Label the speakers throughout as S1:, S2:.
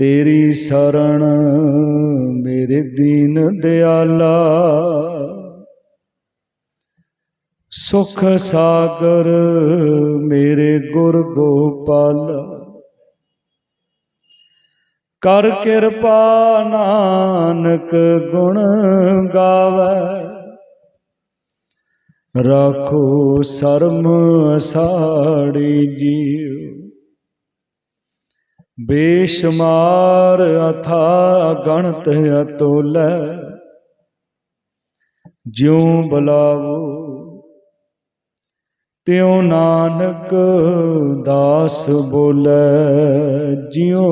S1: ਤੇਰੀ ਸਰਣ ਮੇਰੇ ਦੀਨ ਦਿਆਲਾ। ਸੁਖ ਸਾਗਰ ਮੇਰੇ ਗੁਰ ਗੋਪਾਲ। ਕਰ ਕਿਰਪਾ ਨਾਨਕ ਗੁਣ ਗਾਵੇ। ਰਾਖੋ ਸਰਮ ਸਾੜੀ ਜੀਉ ਬੇਸ਼ਮਾਰ ਅਥਾ ਗਣਤ ਅਤੁਲੈ, ਜਿਉ ਬੁਲਾਵੋ। ਤਿਉ ਨਾਨਕ ਦਾਸ ਬੋਲੇ, ਜਿਉ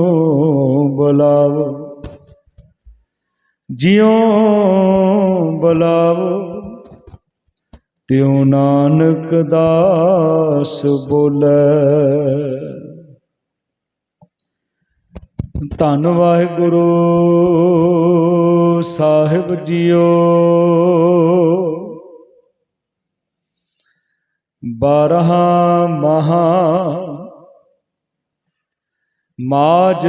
S1: ਬੁਲਾਵੋ। ਜਿਉ ਬੁਲਾਵੋ, ਤਿਉ ਨਾਨਕ ਦਾਸ ਬੋਲੇ। ਧੰਨ ਵਾਹਿਗੁਰੂ, ਸਾਹਿਬ ਜੀਓ। ਬਾਰਹਾ ਮਹਾ ਮਾਜ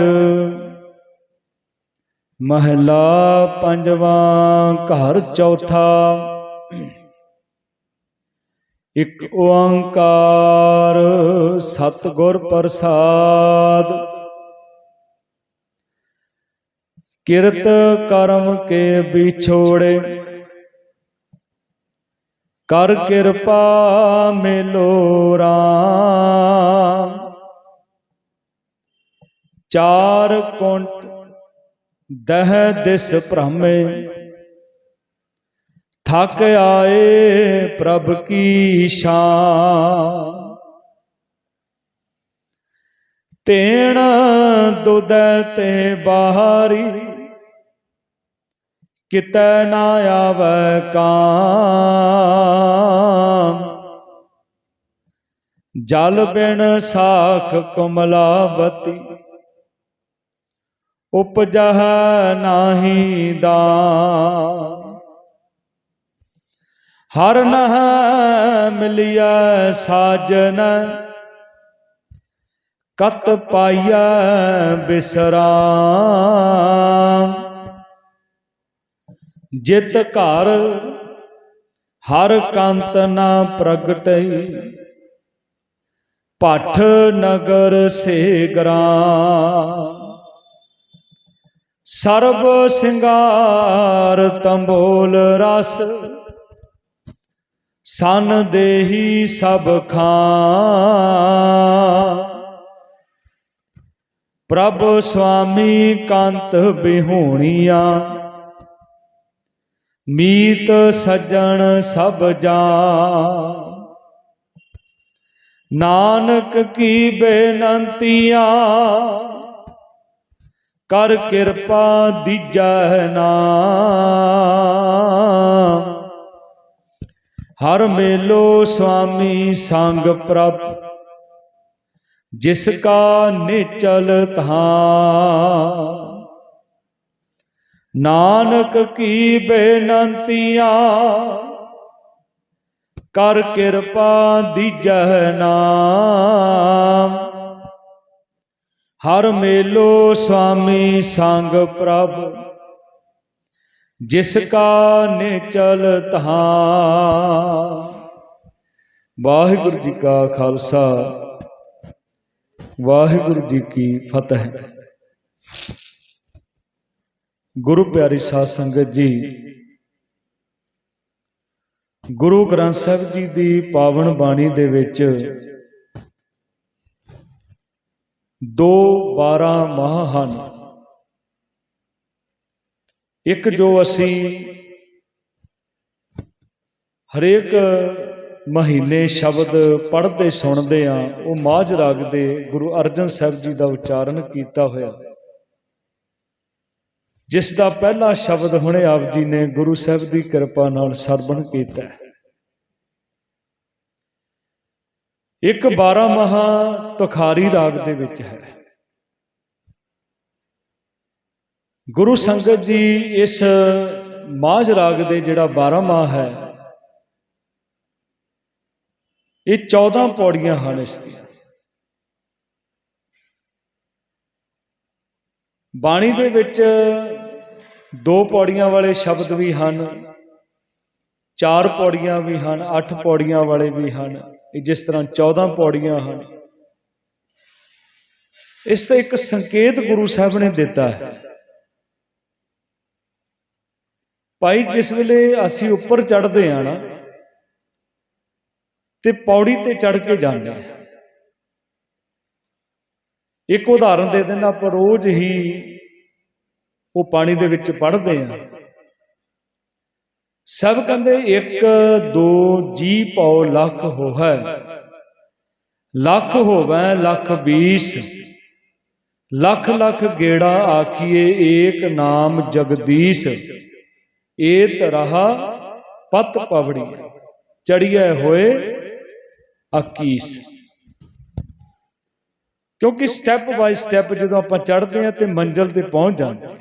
S1: ਮਹਲਾ ਪੰਜਵਾਂ ਘਰ ਚੌਥਾ। ਇੱਕ ਓੰਕਾਰ ਸਤਿਗੁਰ ਪ੍ਰਸਾਦ। ਕਿਰਤ ਕਰਮ ਕੇ ਵਿਛੋੜੇ। ਕਰ ਕਿਰਪਾ ਮਿਲੋ ਰਾਮ। ਚਾਰ ਕੁੰਟ ਦਹ ਦਿਸ ਭ੍ਰਮੇ। ਥੱਕ ਆਏ ਪ੍ਰਭ ਕੀ ਸ਼ਾਨ। ਤੇਣ ਦੁਦ ਤੇ ਬਾਹਰੀ ਕਿਤੈ ਨਾ ਆਵੈ ਕਾਮ। ਜਲ ਬਿਨ ਸਾਖ ਕਮਲਾਵਤੀ, ਉਪਜਹ ਨਾਹੀ ਦਾ ਹਰ ਨਹ ਮਿਲਿਆ ਸਾਜਨ, ਕਤ ਪਾਈਐ ਬਿਸਰਾਮ। ਜਿਤ ਘਰ ਹਰ ਕੰਤ ਨਾ ਪ੍ਰਗਟਈ ਪਠ ਨਗਰ ਸੇ ਗ੍ਰਾਮ। ਸਰਬ ਸਿੰਗਾਰ ਤੰਬੋਲ ਰਸ। ਸਨ ਦੇਹੀ ਸਭ ਖਾਂ। ਪ੍ਰਭ ਸੁਆਮੀ ਕੰਤ ਬਿਹੂਣੀਆਂ। ਮੀਤ ਸੱਜਣ ਸਭ ਜਾ ਨਾਨਕ ਕੀ ਬੇਨੰਤੀਆਂ, ਕਰ ਕਿਰਪਾ ਦੀਜੈ ਨਾਮ। ਹਰ ਮੇਲੋ ਸੁਆਮੀ ਸੰਗ ਪ੍ਰਭ, ਜਿਸ ਕਾ ਨਿਚਲ ਧਾਮ। ਨਾਨਕ ਕੀ ਬੇਨੰਤੀਆਂ, ਕਰ ਕਿਰਪਾ ਦੀਜੈ ਨਾਮ। ਹਰ ਮੇਲੋ ਸੁਆਮੀ ਸੰਗ ਪ੍ਰਭ, ਜਿਸ ਕਾ ਨਿਚਲ ਤਹਾਂ ਵਾਹਿਗੁਰੂ ਜੀ ਕਾ ਖਾਲਸਾ, ਵਾਹਿਗੁਰੂ ਜੀ ਕੀ ਫਤਿਹ। ਗੁਰੂ ਪਿਆਰੀ ਸਾਧ ਸੰਗਤ ਜੀ। ਗੁਰੂ ਗ੍ਰੰਥ ਸਾਹਿਬ ਜੀ ਦੀ ਪਾਵਨ ਬਾਣੀ ਦੇ ਵਿੱਚ ਦੋ 12 ਮਾਹ ਹਨ। ਇੱਕ ਜੋ ਅਸੀਂ ਹਰੇਕ ਮਹੀਨੇ ਸ਼ਬਦ ਪੜ੍ਹਦੇ, ਸੁਣਦੇ ਆ ਉਹ ਮਾਝ ਰਾਗ ਦੇ ਗੁਰੂ ਅਰਜਨ ਸਾਹਿਬ ਜੀ ਦਾ ਉਚਾਰਨ ਕੀਤਾ ਹੋਇਆ। ਜਿਸ ਦਾ ਪਹਿਲਾ ਸ਼ਬਦ ਹੁਣੇ ਆਪ ਜੀ ਨੇ ਗੁਰੂ ਸਾਹਿਬ ਦੀ ਕਿਰਪਾ ਨਾਲ ਸਰਵਣ ਕੀਤਾ ਇੱਕ 12 ਮਹਾ ਤੁਖਾਰੀ ਰਾਗ ਦੇ ਵਿੱਚ ਹੈ। ਗੁਰੂ ਸੰਗਤ ਜੀ ਇਸ ਮਾਝ ਰਾਗ ਦੇ ਜਿਹੜਾ 12 ਮਾਹ ਹੈ, ਇਹ 14 ਪੌੜੀਆਂ ਹਨ ਇਸ ਦੀਆਂ ਬਾਣੀ ਦੇ ਵਿੱਚ ਦੋ ਪੌੜੀਆਂ ਵਾਲੇ ਸ਼ਬਦ ਵੀ ਹਨ ਚਾਰ ਪੌੜੀਆਂ ਵੀ ਹਨ ਅੱਠ ਪੌੜੀਆਂ ਵਾਲੇ ਵੀ ਹਨ ਜਿਸ ਤਰ੍ਹਾਂ 14 ਪੌੜੀਆਂ ਹਨ। ਇਸ ਦਾ ਇੱਕ ਸੰਕੇਤ ਗੁਰੂ ਸਾਹਿਬ ਨੇ ਦਿੱਤਾ ਹੈ। ਭਾਈ ਜਿਸ ਵੇਲੇ ਅਸੀਂ ਉੱਪਰ ਚੜ੍ਹਦੇ ਆ ਨਾ ਤੇ ਪੌੜੀ ਤੇ ਚੜ੍ਹ ਕੇ ਜਾਂਦੇ ਆ ਇੱਕ ਉਦਾਹਰਨ ਦੇ ਦਿੰਦਾ, ਆਪਾਂ ਰੋਜ਼ ਹੀ ਉਹ ਪਾਣੀ ਦੇ ਵਿੱਚ ਪੜਦੇ ਆ ਸਭ ਕਹਿੰਦੇ 1 2 ਜੀ ਪਉ ਲੱਖ ਹੋਹੈ। ਲੱਖ ਹੋਵੈ, ਲੱਖ 20 ਲੱਖ ਲੱਖ ਗੇੜਾ ਆਖੀਏ, ਏਕ ਨਾਮ ਜਗਦੀਸ਼। ਏ ਰਹਾ ਪਤ ਪਵੜੀ। ਚੜੀਏ ਹੋਏ, ਅਕੀਸ। ਕਿਉਂਕਿ ਸਟੈਪ ਬਾਈ ਸਟੈਪ ਜਦੋਂ ਆਪਾਂ ਚੜ੍ਹਦੇ ਹਾਂ ਤੇ ਮੰਜ਼ਲ ਤੇ ਪਹੁੰਚ ਜਾਂਦੇ ਹਾਂ।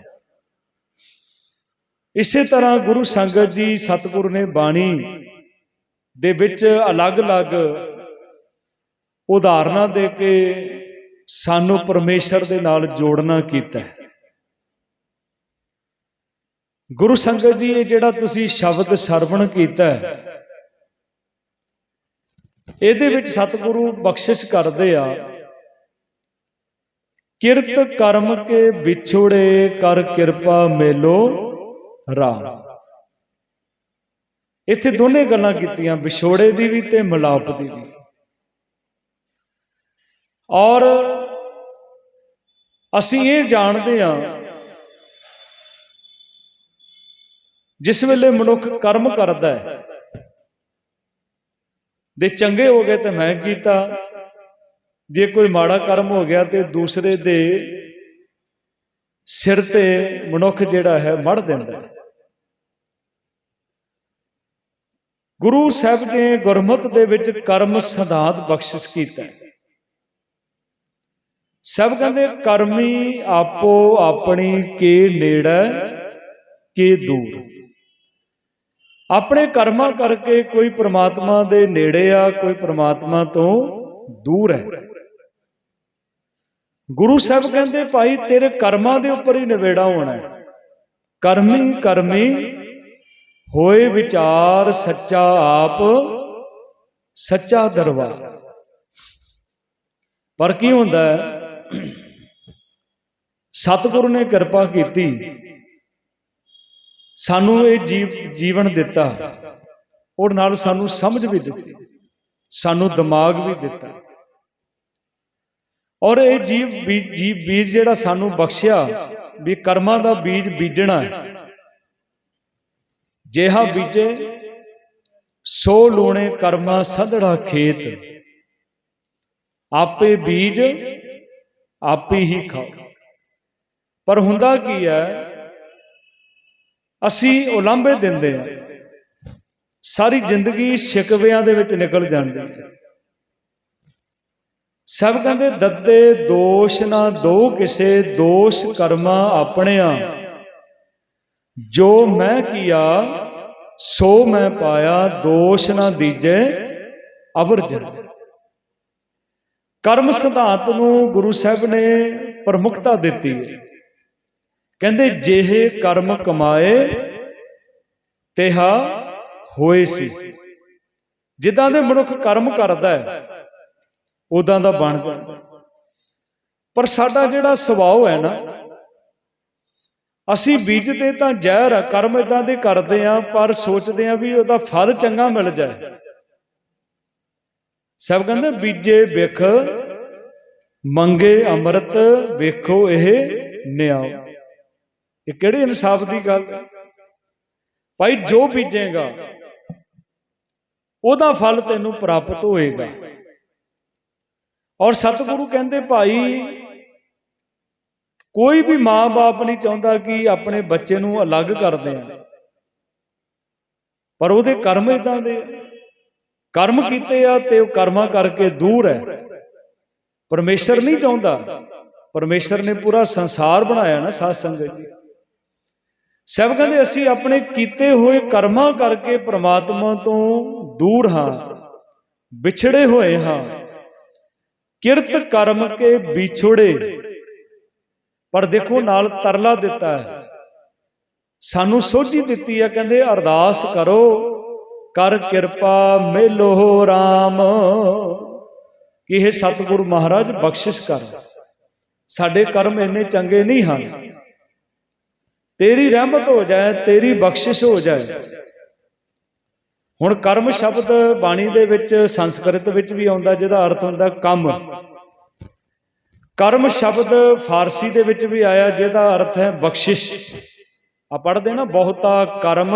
S1: ਇਸੇ ਤਰ੍ਹਾਂ ਗੁਰੂ ਸੰਗਤ ਜੀ ਸਤਿਗੁਰੂ ਨੇ ਬਾਣੀ ਦੇ ਵਿੱਚ ਅਲੱਗ-ਅਲੱਗ ਉਦਾਹਰਨਾਂ ਦੇ ਕੇ ਸਾਨੂੰ ਪਰਮੇਸ਼ਰ ਦੇ ਨਾਲ ਜੋੜਨਾ ਕੀਤਾ ਹੈ। ਗੁਰੂ ਸੰਗਤ ਜੀ, ਇਹ ਜਿਹੜਾ ਤੁਸੀਂ ਸ਼ਬਦ ਸਰਵਣ ਕੀਤਾ ਹੈ, ਇਹਦੇ ਵਿੱਚ ਸਤਿਗੁਰੂ ਬਖਸ਼ਿਸ਼ ਕਰਦੇ ਆ ਕਿਰਤ ਕਰਮ ਕੇ ਵਿਛੋੜੇ ਕਰ ਕਿਰਪਾ ਮੇਲੋ ਰਾਮ। ਇੱਥੇ ਦੋਨੇ ਗੱਲਾਂ ਕੀਤੀਆਂ, ਵਿਛੋੜੇ ਦੀ ਵੀ ਤੇ ਮਿਲਾਪ ਦੀ ਵੀ। ਔਰ ਅਸੀਂ ਇਹ ਜਾਣਦੇ ਹਾਂ, ਜਿਸ ਵੇਲੇ ਮਨੁੱਖ ਕਰਮ ਕਰਦਾ ਹੈ ਦੇ ਚੰਗੇ ਹੋ ਗਏ ਤੇ ਮੈਂ ਕੀਤਾ ਜੇ ਕੋਈ ਮਾੜਾ ਕਰਮ ਹੋ ਗਿਆ ਤੇ ਦੂਸਰੇ ਦੇ ਸਿਰ ਤੇ ਮਨੁੱਖ ਜਿਹੜਾ ਹੈ ਮੜ ਦਿੰਦਾ ਹੈ। ਗੁਰੂ ਸਾਹਿਬ ਨੇ ਗੁਰਮਤ ਦੇ ਵਿੱਚ ਕਰਮ ਸਿਧਾਂਤ ਬਖਸ਼ਿਸ਼ ਕੀਤਾ ਹੈ। ਸਭ ਕਹਿੰਦੇ ਕਰਮੀ ਆਪੋ ਆਪਣੀ ਕੇ ਨੇੜੇ, ਕੇ ਦੂਰ। ਆਪਣੇ ਕਰਮਾਂ ਕਰਕੇ ਕੋਈ ਪ੍ਰਮਾਤਮਾ ਦੇ ਨੇੜੇ ਆ, ਕੋਈ ਪ੍ਰਮਾਤਮਾ ਤੋਂ ਦੂਰ ਹੈ। ਗੁਰੂ ਸਾਹਿਬ ਕਹਿੰਦੇ, ਭਾਈ, ਤੇਰੇ ਕਰਮਾਂ ਦੇ ਉੱਪਰ ਹੀ ਨਿਵੇੜਾ ਹੋਣਾ ਹੈ। ਕਰਮੀ ਕਰਮੀ, ਹੋਏ ਵਿਚਾਰ ਸੱਚਾ ਆਪ, ਸੱਚਾ ਦਰਬਾਰ। ਪਰ ਕੀ ਹੁੰਦਾ ਹੈ? ਸਤਿਗੁਰੂ ਨੇ ਕਿਰਪਾ ਕੀਤੀ। ਸਾਨੂੰ ਇਹ ਜੀਵ, ਜੀਵਨ ਦਿੱਤਾ। ਔਰ ਨਾਲ ਸਾਨੂੰ ਸਮਝ ਵੀ ਦਿੱਤੀ। ਸਾਨੂੰ ਦਿਮਾਗ ਵੀ ਦਿੱਤਾ। ਔਰ ਇਹ ਜੀਵ ਬੀਜ ਜੀਵ ਬੀਜ ਜਿਹੜਾ ਸਾਨੂੰ ਬਖਸ਼ਿਆ ਵੀ ਕਰਮਾਂ ਦਾ ਬੀਜ ਬੀਜਣਾ ਜਿਹਾ ਬੀਜੇ, ਸੋ ਲੂਣੇ ਕਰਮਾ ਸਧੜਾ ਖੇਤ। ਆਪੇ ਬੀਜ, ਆਪੇ ਹੀ ਖਾਓ। ਪਰ ਹੁੰਦਾ ਕੀ ਹੈ, ਅਸੀਂ ਉਲਾਂਭੇ ਦਿੰਦੇ ਆ ਸਾਰੀ ਜ਼ਿੰਦਗੀ ਸ਼ਿਕਵਿਆਂ ਦੇ ਵਿੱਚ ਨਿਕਲ ਜਾਂਦੀ ਹੈ। ਸਭ ਕਹਿੰਦੇ, ਦੱਤੇ ਦੋਸ਼ ਨਾ ਦੋ ਕਿਸੇ, ਦੋਸ਼ ਕਰਮਾ ਆਪਣਿਆ। ਜੋ ਮੈਂ ਕੀਆ, ਸੋ ਮੈਂ ਪਾਇਆ, ਦੋਸ਼ ਨਾ ਦੀਜੇ ਅਵਰਜਨ। ਕਰਮ ਸਿਧਾਂਤ ਨੂੰ ਗੁਰੂ ਸਾਹਿਬ ਨੇ ਪ੍ਰਮੁਖਤਾ ਦਿੱਤੀ। ਹੈ ਕਹਿੰਦੇ, ਜਿਹੇ ਕਰਮ ਕਮਾਏ, ਤੇਹਾ ਹੋਏ ਸੀ। ਜਿੱਦਾਂ ਦੇ ਮਨੁੱਖ ਕਰਮ ਕਰਦਾ ਹੈ ਉਦਾਂ ਦਾ ਬਣ ਜਾਂਦਾ ਪਰ ਸਾਡਾ ਜਿਹੜਾ ਸੁਭਾਅ ਹੈ ਨਾ, ਅਸੀਂ ਬੀਜਦੇ ਤਾਂ ਜ਼ਹਿਰ ਆ, ਕਰਮ ਇਦਾਂ ਦੇ ਕਰਦੇ ਆ, ਪਰ ਸੋਚਦੇ ਆ ਵੀ ਉਹਦਾ ਫਲ ਚੰਗਾ ਮਿਲ ਜਾਏ। ਸਭ ਕਹਿੰਦੇ ਬੀਜੇ ਵਿਖ, ਮੰਗੇ ਅੰਮ੍ਰਿਤ, ਵੇਖੋ ਇਹ ਨਿਆਓ ਇਹ ਕਿਹੜੇ ਇਨਸਾਫ ਦੀ ਗੱਲ? ਭਾਈ ਜੋ ਬੀਜੇਗਾ, ਉਹਦਾ ਫਲ ਤੈਨੂੰ ਪ੍ਰਾਪਤ ਹੋਏਗਾ। ਔਰ ਸਤਿਗੁਰੂ ਕਹਿੰਦੇ ਭਾਈ, ਕੋਈ ਵੀ ਮਾਂ-ਬਾਪ ਨਹੀਂ ਚਾਹੁੰਦਾ ਕਿ ਆਪਣੇ ਬੱਚੇ ਨੂੰ ਅਲੱਗ ਕਰ ਦੇਣ। ਪਰ ਉਹਦੇ ਕਰਮ ਇਦਾਂ ਦੇ ਕਰਮ ਕੀਤੇ ਆ ਤੇ ਉਹ ਕਰਮਾਂ ਕਰਕੇ ਦੂਰ ਹੈ। ਪਰਮੇਸ਼ਰ ਨਹੀਂ ਚਾਹੁੰਦਾ। ਪਰਮੇਸ਼ਰ ਨੇ ਪੂਰਾ ਸੰਸਾਰ ਬਣਾਇਆ ਨਾ ਸਾਧ ਸੰਗਤ ਜੀ। ਸਭ ਕਹਿੰਦੇ ਅਸੀਂ ਆਪਣੇ ਕੀਤੇ ਹੋਏ ਕਰਮਾਂ ਕਰਕੇ ਪ੍ਰਮਾਤਮਾ ਤੋਂ ਦੂਰ ਹਾਂ, ਵਿਛੜੇ ਹੋਏ ਹਾਂ। ਕਿਰਤ ਕਰਮ ਕੇ ਵਿਛੋੜੇ। ਪਰ ਦੇਖੋ, ਨਾਲ ਤਰਲਾ ਦਿੱਤਾ ਹੈ। ਸਾਨੂੰ ਸੋਝੀ ਦਿੱਤੀ ਹੈ, ਕਹਿੰਦੇ, ਅਰਦਾਸ ਕਰੋ। ਕਰ ਕਿਰਪਾ ਮੇਲੋ RAM ਕਿ ਇਹ ਸਤਿਗੁਰੂ ਮਹਾਰਾਜ ਬਖਸ਼ਿਸ਼ ਕਰ। ਸਾਡੇ ਕਰਮ ਇੰਨੇ ਚੰਗੇ ਨਹੀਂ ਹਨ। ਤੇਰੀ ਰਹਿਮਤ ਹੋ ਜਾਏ, ਤੇਰੀ ਬਖਸ਼ਿਸ਼ ਹੋ ਜਾਏ। ਹੁਣ ਕਰਮ ਸ਼ਬਦ ਬਾਣੀ ਦੇ ਵਿੱਚ, ਸੰਸਕ੍ਰਿਤ ਵਿੱਚ ਵੀ ਆਉਂਦਾ, ਜਿਹਦਾ ਅਰਥ ਹੁੰਦਾ ਕੰਮ। ਕਰਮ ਸ਼ਬਦ ਫਾਰਸੀ ਦੇ ਵਿੱਚ ਵੀ ਆਇਆ, ਜਿਹਦਾ ਅਰਥ ਹੈ ਬਖਸ਼ਿਸ਼। ਆ ਪੜ੍ਹਦੇ ਨਾ, ਬਹੁਤਾ ਕਰਮ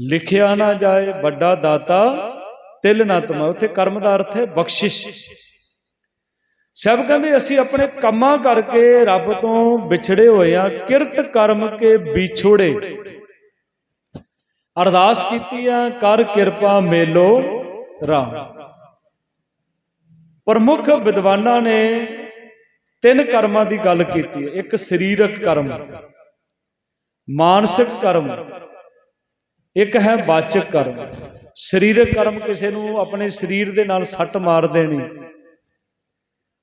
S1: ਲਿਖਿਆ ਨਾ ਜਾਏ, ਵੱਡਾ ਦਾਤਾ ਤਿਲ ਨਾ ਤਮਾ ਉੱਥੇ ਕਰਮ ਦਾ ਅਰਥ ਹੈ ਬਖਸ਼ਿਸ਼। ਸਭ ਕਹਿੰਦੇ, ਅਸੀਂ ਆਪਣੇ ਕੰਮਾਂ ਕਰਕੇ ਰੱਬ ਤੋਂ ਵਿਛੜੇ ਹੋਏ ਆ ਕਿਰਤ ਕਰਮ ਕੇ ਵਿਛੋੜੇ। ਅਰਦਾਸ ਕੀਤੀ ਆ, ਕਰ ਕਿਰਪਾ ਮੇਲੋ ਰਾਮ। ਪ੍ਰਮੁੱਖ ਵਿਦਵਾਨਾਂ ਨੇ ਤਿੰਨ ਕਰਮਾਂ ਦੀ ਗੱਲ ਕੀਤੀ ਹੈ। ਇੱਕ ਸਰੀਰਕ ਕਰਮ, ਮਾਨਸਿਕ ਕਰਮ, ਇੱਕ ਹੈ ਵਾਚਕ ਕਰਮ। ਸਰੀਰਕ ਕਰਮ ਕਿਸੇ ਨੂੰ ਆਪਣੇ ਸਰੀਰ ਦੇ ਨਾਲ ਸੱਟ ਮਾਰ ਦੇਣੀ।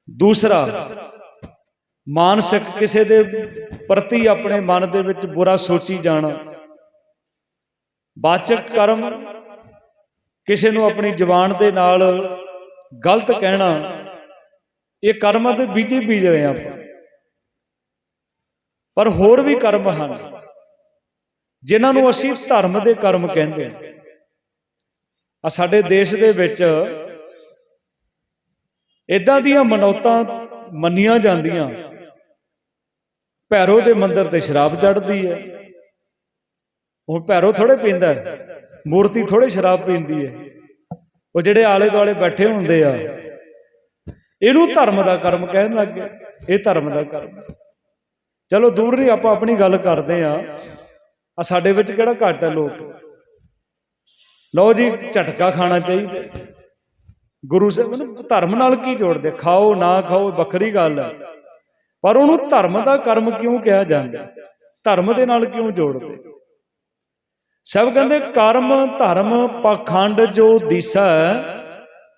S1: ਦੂਸਰਾ, ਮਾਨਸਿਕ, ਕਿਸੇ ਦੇ ਪ੍ਰਤੀ ਆਪਣੇ ਮਨ ਦੇ ਵਿੱਚ ਬੁਰਾ ਸੋਚੀ ਜਾਣਾ। ਵਾਚਕ ਕਰਮ, ਕਿਸੇ ਨੂੰ ਆਪਣੀ ਜ਼ੁਬਾਨ ਦੇ ਨਾਲ ਗਲਤ ਕਹਿਣਾ, ਇਹ ਕਰਮਾਂ ਦੇ ਬੀਜੇ ਬੀਜ ਰਹੇ ਹਾਂ ਆਪਾਂ। ਪਰ ਹੋਰ ਵੀ ਕਰਮ ਹਨ, ਜਿਨ੍ਹਾਂ ਨੂੰ ਅਸੀਂ ਧਰਮ ਦੇ ਕਰਮ ਕਹਿੰਦੇ ਹਾਂ। ਆ ਸਾਡੇ ਦੇਸ਼ ਦੇ ਵਿੱਚ ਇਦਾਂ ਦੀਆਂ ਮਨੌਤਾਂ ਮੰਨੀਆਂ ਜਾਂਦੀਆਂ। ਭੈਰੋ ਦੇ ਮੰਦਰ ਤੇ ਸ਼ਰਾਬ ਚੜਦੀ ਹੈ। ਉਹ ਭੈਰੋ ਥੋੜੇ ਪੀਂਦਾ ਮੂਰਤੀ ਥੋੜੇ ਸ਼ਰਾਬ ਪੀਂਦੀ ਹੈ। ਉਹ ਜਿਹੜੇ ਆਲੇ ਦੁਆਲੇ ਬੈਠੇ ਹੁੰਦੇ ਆ, ਇਹਨੂੰ ਧਰਮ ਦਾ ਕਰਮ ਕਹਿਣ ਲੱਗੇ ਇਹ ਧਰਮ ਦਾ ਕਰਮ ਚਲੋ ਦੂਰ ਨਹੀਂ, ਆਪਾਂ ਆਪਣੀ ਗੱਲ ਕਰਦੇ ਆ ਆ ਸਾਡੇ ਵਿੱਚ ਕਿਹੜਾ ਘੱਟ ਹੈ ਲੋਕ? ਲਓ ਜੀ, ਝਟਕਾ ਖਾਣਾ ਚਾਹੀਦਾ। ਗੁਰੂ ਸਾਹਿਬ ਨੂੰ ਧਰਮ ਨਾਲ ਕੀ ਜੋੜਦੇ? ਖਾਓ, ਨਾ ਖਾਓ ਵੱਖਰੀ ਗੱਲ ਹੈ। ਪਰ ਉਹਨੂੰ ਧਰਮ ਦਾ ਕਰਮ ਕਿਉਂ ਕਿਹਾ ਜਾਂਦਾ? ਧਰਮ ਦੇ ਨਾਲ ਕਿਉਂ ਜੋੜਦੇ? ਸਭ ਕਹਿੰਦੇ ਕਰਮ, ਧਰਮ, ਪਖੰਡ ਜੋ ਦਿਸਾ,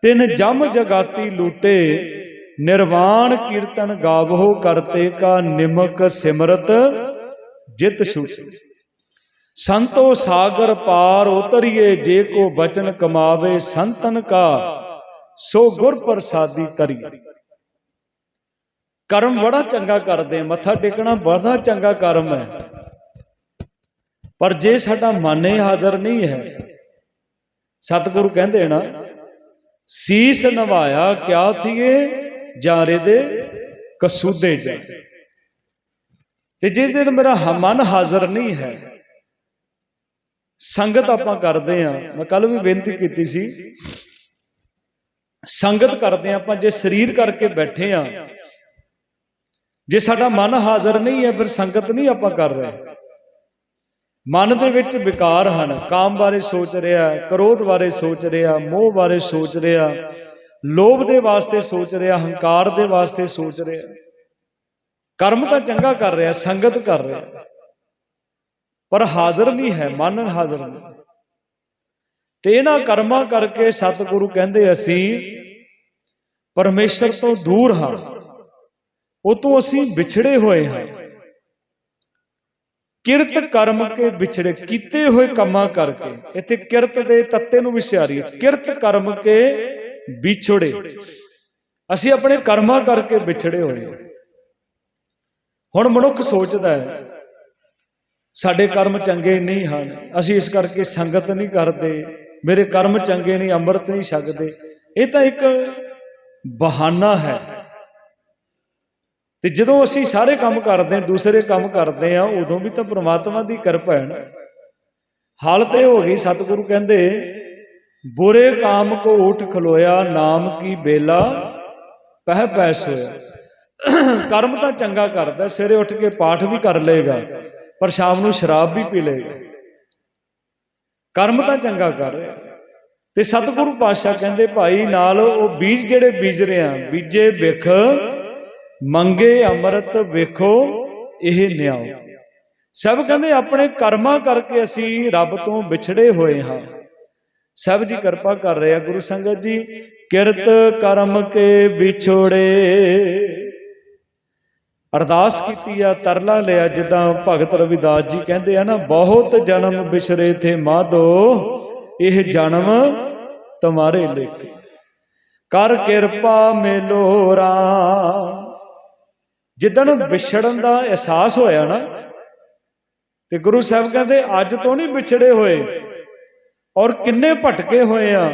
S1: ਤਿਨ ਜਮ ਜਗਾਤੀ ਲੂਟੇ, ਨਿਰਵਾਣ ਕੀਰਤਨ ਗਾਵੋ ਕਰਤੇ ਕਾ ਨਿਮਕ ਸਿਮਰਤ, ਜਿਤ ਛੂਟੇ। ਸੰਤੋ ਸਾਗਰ ਪਾਰ ਉਤਰੀਏ, ਜੇ ਕੋ ਬਚਨ ਕਮਾਵੇ ਸੰਤਨ ਕਾ, ਸੋ ਗੁਰ ਪ੍ਰਸਾਦੀ ਤਰੀ ਕਰਮ ਬੜਾ ਚੰਗਾ ਕਰਦੇ, ਮੱਥਾ ਟੇਕਣਾ ਬੜਾ ਚੰਗਾ ਕਰਮ ਹੈ। ਪਰ ਜੇ ਸਾਡਾ ਮਨ ਹੀ ਹਾਜ਼ਰ ਨਹੀਂ ਹੈ, ਸਤਿਗੁਰੂ ਕਹਿੰਦੇ ਨਾ, ਸੀਸ ਨਵਾਇਆ ਕਿਆ ਥੀਏ ਜਾਰੇ ਦੇ ਕਸੂਦੇ ਜਾ ਤੇ ਜੇ ਦਿਨ ਮੇਰਾ ਮਨ ਹਾਜ਼ਰ ਨਹੀਂ ਹੈ, ਸੰਗਤ ਆਪਾਂ ਕਰਦੇ ਆ ਮੈਂ ਕੱਲ ਵੀ ਬੇਨਤੀ ਕੀਤੀ ਸੀ, ਸੰਗਤ ਕਰਦੇ ਆ ਆਪਾਂ, ਜੇ ਸਰੀਰ ਕਰਕੇ ਬੈਠੇ ਆ ਜੇ ਸਾਡਾ ਮਨ ਹਾਜ਼ਰ ਨਹੀਂ ਹੈ, ਫਿਰ ਸੰਗਤ ਨਹੀਂ ਆਪਾਂ ਕਰ ਰਹੇ। ਮਨ ਦੇ ਵਿੱਚ ਵਿਕਾਰ ਹਨ। ਕਾਮ ਬਾਰੇ ਸੋਚ ਰਿਹਾ, ਕ੍ਰੋਧ ਬਾਰੇ ਸੋਚ ਰਿਹਾ, ਮੋਹ ਬਾਰੇ ਸੋਚ ਰਿਹਾ, ਲੋਭ ਦੇ ਵਾਸਤੇ ਸੋਚ ਰਿਹਾ, ਹੰਕਾਰ ਦੇ ਵਾਸਤੇ ਸੋਚ ਰਿਹਾ। ਕਰਮ ਤਾਂ ਚੰਗਾ ਕਰ ਰਿਹਾ, ਸੰਗਤ ਕਰ ਰਿਹਾ। ਪਰ ਹਾਜ਼ਰ ਨਹੀਂ ਹੈ ਮਨ ਹਾਜ਼ਰ ਨਹੀਂ। ਤੇ ਇਹਨਾਂ ਕਰਮਾਂ ਕਰਕੇ ਸਤਿਗੁਰੂ ਕਹਿੰਦੇ, ਅਸੀਂ ਪਰਮੇਸ਼ਰ ਤੋਂ ਦੂਰ ਹਾਂ। ਉਹ ਤੋਂ ਅਸੀਂ ਵਿਛੜੇ ਹੋਏ ਹਾਂ। ਕਿਰਤ ਕਰਮ ਕੇ ਵਿਛੜੇ, ਕੀਤੇ ਹੋਏ ਕੰਮਾਂ ਕਰਕੇ। ਇੱਥੇ ਕਿਰਤ ਦੇ ਤੱਤੇ ਨੂੰ ਵਿਚਾਰੀਏ ਕਿਰਤ ਕਰਮ ਕੇ ਵਿਛੜੇ। ਅਸੀਂ ਆਪਣੇ ਕਰਮਾਂ ਕਰਕੇ ਵਿਛੜੇ ਹੋਏ ਹੁਣ ਮਨੁੱਖ ਸੋਚਦਾ ਹੈ, ਸਾਡੇ ਕਰਮ ਚੰਗੇ ਨਹੀਂ ਹਨ। ਅਸੀਂ ਇਸ ਕਰਕੇ ਸੰਗਤ ਨਹੀਂ ਕਰਦੇ, ਮੇਰੇ ਕਰਮ ਚੰਗੇ ਨਹੀਂ, ਅੰਮ੍ਰਿਤ ਨਹੀਂ ਛਕਦੇ। ਇਹ ਤਾਂ ਇੱਕ ਬਹਾਨਾ ਹੈ। ਤੇ ਜਦੋਂ ਅਸੀਂ ਸਾਰੇ ਕੰਮ ਕਰਦੇ ਹਾਂ, ਦੂਸਰੇ ਕੰਮ ਕਰਦੇ ਆ ਉਦੋਂ ਵੀ ਤਾਂ ਪ੍ਰਮਾਤਮਾ ਦੀ ਕਿਰਪਾ ਹੈ ਨਾ। ਹਾਲਤ ਇਹ ਹੋ ਗਈ, ਸਤਿਗੁਰੂ ਕਹਿੰਦੇ, ਬੁਰੇ ਕਾਮ ਕੋ ਉਠ ਖਲੋਇਆ, ਨਾਮ ਕੀ ਬੇਲਾ, ਪਹਿ ਪੈ ਹੋਇਆ ਕਰਮ ਤਾਂ ਚੰਗਾ ਕਰਦਾ, ਸਵੇਰੇ ਉੱਠ ਕੇ ਪਾਠ ਵੀ ਕਰ ਲਏਗਾ, ਪਰ ਸ਼ਾਮ ਨੂੰ ਸ਼ਰਾਬ ਵੀ ਪੀ ਲਏਗਾ। ਕਰਮ ਤਾਂ ਚੰਗਾ ਕਰ ਰਿਹਾ। ਤੇ ਸਤਿਗੁਰੂ ਪਾਤਸ਼ਾਹ ਕਹਿੰਦੇ, ਭਾਈ, ਨਾਲ ਉਹ ਬੀਜ ਜਿਹੜੇ ਬੀਜ ਰਿਆ ਬੀਜੇ ਵਿਖ ਮੰਗੇ ਅੰਮ੍ਰਿਤ ਵੇਖੋ, ਇਹ ਨਿਆਓ ਸਭ ਕਹਿੰਦੇ ਆਪਣੇ ਕਰਮਾਂ ਕਰਕੇ ਅਸੀਂ ਰੱਬ ਤੋਂ ਵਿਛੜੇ ਹੋਏ ਹਾਂ। ਸਭ ਜੀ ਕਿਰਪਾ ਕਰ ਰਹੇ ਆ ਗੁਰੂ ਸੰਗਤ ਜੀ। ਕਿਰਤ ਕਰਮ ਕੇ ਵਿਛੋੜੇ। ਅਰਦਾਸ ਕੀਤੀ ਆ, ਤਰਲਾ ਲਿਆ, ਜਿੱਦਾਂ ਭਗਤ ਰਵਿਦਾਸ ਜੀ ਕਹਿੰਦੇ ਆ ਨਾ, ਬਹੁਤ ਜਨਮ ਵਿਛਰੇ ਥੇ ਮਾਧੋ, ਇਹ ਜਨਮ ਤੁਮਾਰੇ ਲਿਖ। ਕਰ ਕਿਰਪਾ ਮੇਲੋ ਰਾਮ। ਜਿੱਦਣ ਵਿਛੜਨ ਦਾ ਅਹਿਸਾਸ ਹੋਇਆ ਨਾ, ਤੇ ਗੁਰੂ ਸਾਹਿਬ ਕਹਿੰਦੇ, ਅੱਜ ਤੋਂ ਨਹੀਂ ਵਿਛੜੇ ਹੋਏ, ਔਰ ਕਿੰਨੇ ਭਟਕੇ ਹੋਏ ਆ।